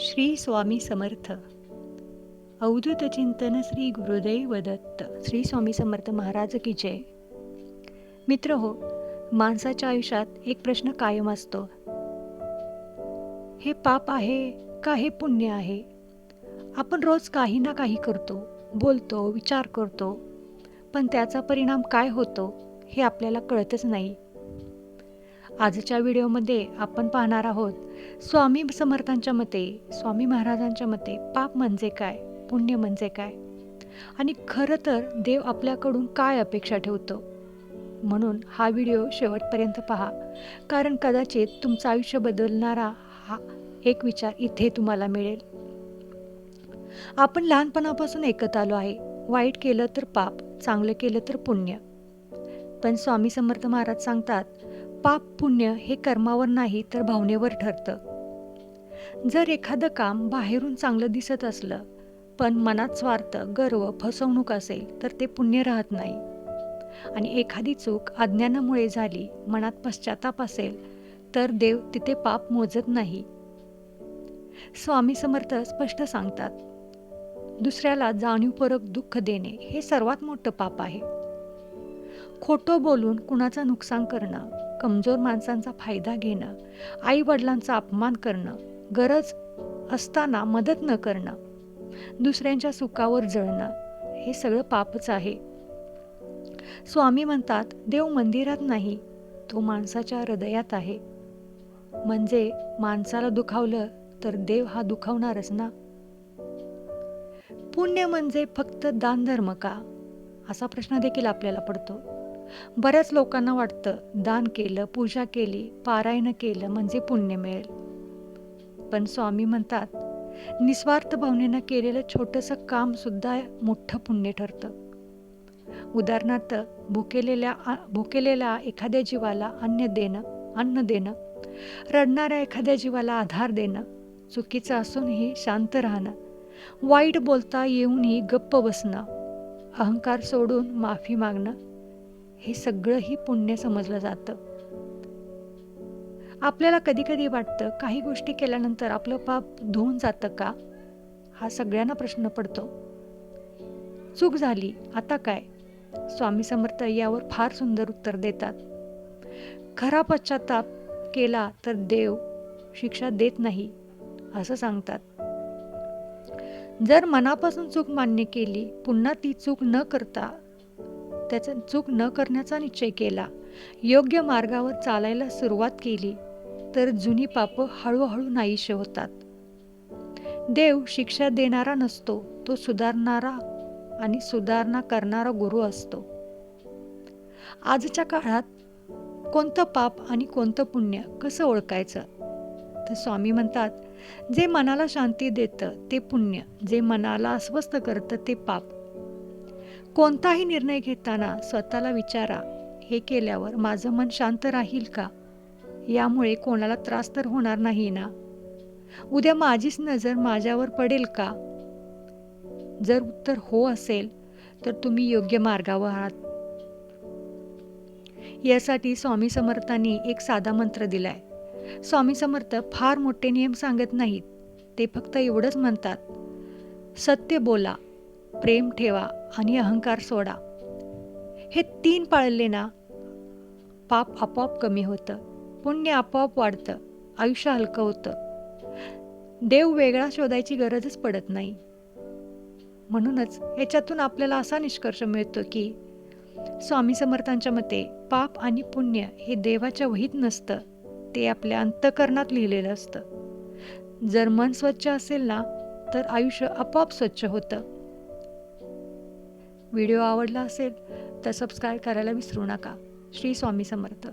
श्री स्वामी समर्थ. अवधूत चिंतन श्री गुरुदेव दत्त. श्री स्वामी समर्थ महाराज की जय. मित्र हो माणसाच्या आयुष्यात एक प्रश्न कायम असतो. हे पाप आहे का हे पुण्य आहे? आपण रोज काही ना काही करतो बोलतो विचार करतो. पण त्याचा परिणाम काय होतो हे आपल्याला कळतच नाही. आजच्या व्हिडिओमध्ये आपण पाहणार आहोत स्वामी समर्थांच्या मते स्वामी महाराजांच्या मते पाप म्हणजे काय पुण्य म्हणजे काय? आणि खरं तर देव आपल्याकडून काय अपेक्षा ठेवतो? म्हणून हा व्हिडिओ शेवटपर्यंत पहा. कारण कदाचित तुमचं आयुष्य बदलणारा हा एक विचार इथे तुम्हाला मिळेल. आपण लहानपणापासून ऐकत आलो आहे. वाईट केलं तर पाप चांगलं केलं तर पुण्य. पण स्वामी समर्थ महाराज सांगतात पाप पुण्य हे कर्मावर नाही तर भावनेवर ठरतं. जर एखादं काम बाहेरून चांगलं दिसत असलं पण मनात स्वार्थ गर्व फसवणूक असेल तर ते पुण्य राहत नाही. आणि एखादी चूक अज्ञानामुळे झाली मनात पश्चाताप असेल तर देव तिथे पाप मोजत नाही. स्वामी समर्थ स्पष्ट सांगतात दुसऱ्याला जाणीवपूर्वक दुःख देणे हे सर्वात मोठं पाप आहे. खोटं बोलून कुणाचं नुकसान करणं कमजोर माणसांचा फायदा घेणं आई वडिलांचा अपमान करणं गरज असताना मदत न करणं दुसऱ्यांच्या सुखावर जळणं हे सगळं पापच आहे. स्वामी म्हणतात देव मंदिरात नाही तो माणसाच्या हृदयात आहे. म्हणजे माणसाला दुखावलं तर देव हा दुखावणारच ना? पुण्य म्हणजे फक्त दानधर्म का? असा प्रश्न देखील आपल्याला पडतो. बऱ्याच लोकांना वाटतं दान केलं पूजा केली पारायण केलं म्हणजे पुण्य मिळेल. पण स्वामी म्हणतात निस्वार्थ भावनेनं केलेलं छोटंसं काम सुद्धा मोठं पुण्य ठरतं. उदाहरणार्थ भुकेलेल्या भुकेलेल्या एखाद्या जीवाला अन्न देणं अन्न देणं रडणाऱ्या एखाद्या जीवाला आधार देणं चुकीचं असूनही शांत राहणं वाईट बोलता येऊनही गप्प बसणं अहंकार सोडून माफी मागणं हे सगळंही पुण्य समजलं जातं. आपल्याला कधी कधी वाटतं काही गोष्टी केल्यानंतर आपलं पाप धुवून जातं का? हा सगळ्यांना प्रश्न पडतो. चूक झाली आता काय? स्वामी समर्थ यावर फार सुंदर उत्तर देतात. खरा पश्चाताप केला तर देव शिक्षा देत नाही असं सांगतात. जर मनापासून चूक मान्य केली पुन्हा ती चूक न करता त्याचा चूक न करण्याचा निश्चय केला. योग्य मार्गावर चालायला सुरुवात केली तर जुनी पाप हळूहळू नाहीशे होतात. देव शिक्षा देणारा नसतो तो सुधारणारा आणि सुधारणा करणारा गुरु असतो. आजच्या काळात कोणतं पाप आणि कोणतं पुण्य कसं ओळखायचं? तर स्वामी म्हणतात जे मनाला शांती देतं ते पुण्य जे मनाला अस्वस्थ करतं ते पाप. कोणताही निर्णय घेताना स्वतःला विचारा हे केल्यावर माझं मन शांत राहील का? यामुळे कोणाला त्रास तर होणार नाही ना? उद्या माझीच नजर माझ्यावर पडेल का? जर उत्तर हो असेल तर तुम्ही योग्य मार्गावर आहात. यासाठी स्वामी समर्थांनी एक साधा मंत्र दिलाय. स्वामी समर्थ फार मोठे नियम सांगत नाहीत. ते फक्त एवढंच म्हणतात. सत्य बोला. प्रेम ठेवा आणि अहंकार सोडा. हे तीन पाळले ना पाप आपोआप कमी होतं पुण्य आपोआप वाढतं आयुष्य हलकं होतं. देव वेगळा शोधायची गरजच पडत नाही. म्हणूनच याच्यातून आपल्याला असा निष्कर्ष मिळतो की स्वामी समर्थांच्या मते पाप आणि पुण्य हे देवाच्या वहीत नसतं ते आपल्या अंतकरणात लिहिलेलं असतं. जर मन स्वच्छ असेल ना तर आयुष्य आपोआप स्वच्छ होतं. व्हिडिओ आवडला असेल तर सबस्क्राईब करायला विसरू नका. श्री स्वामी समर्थ.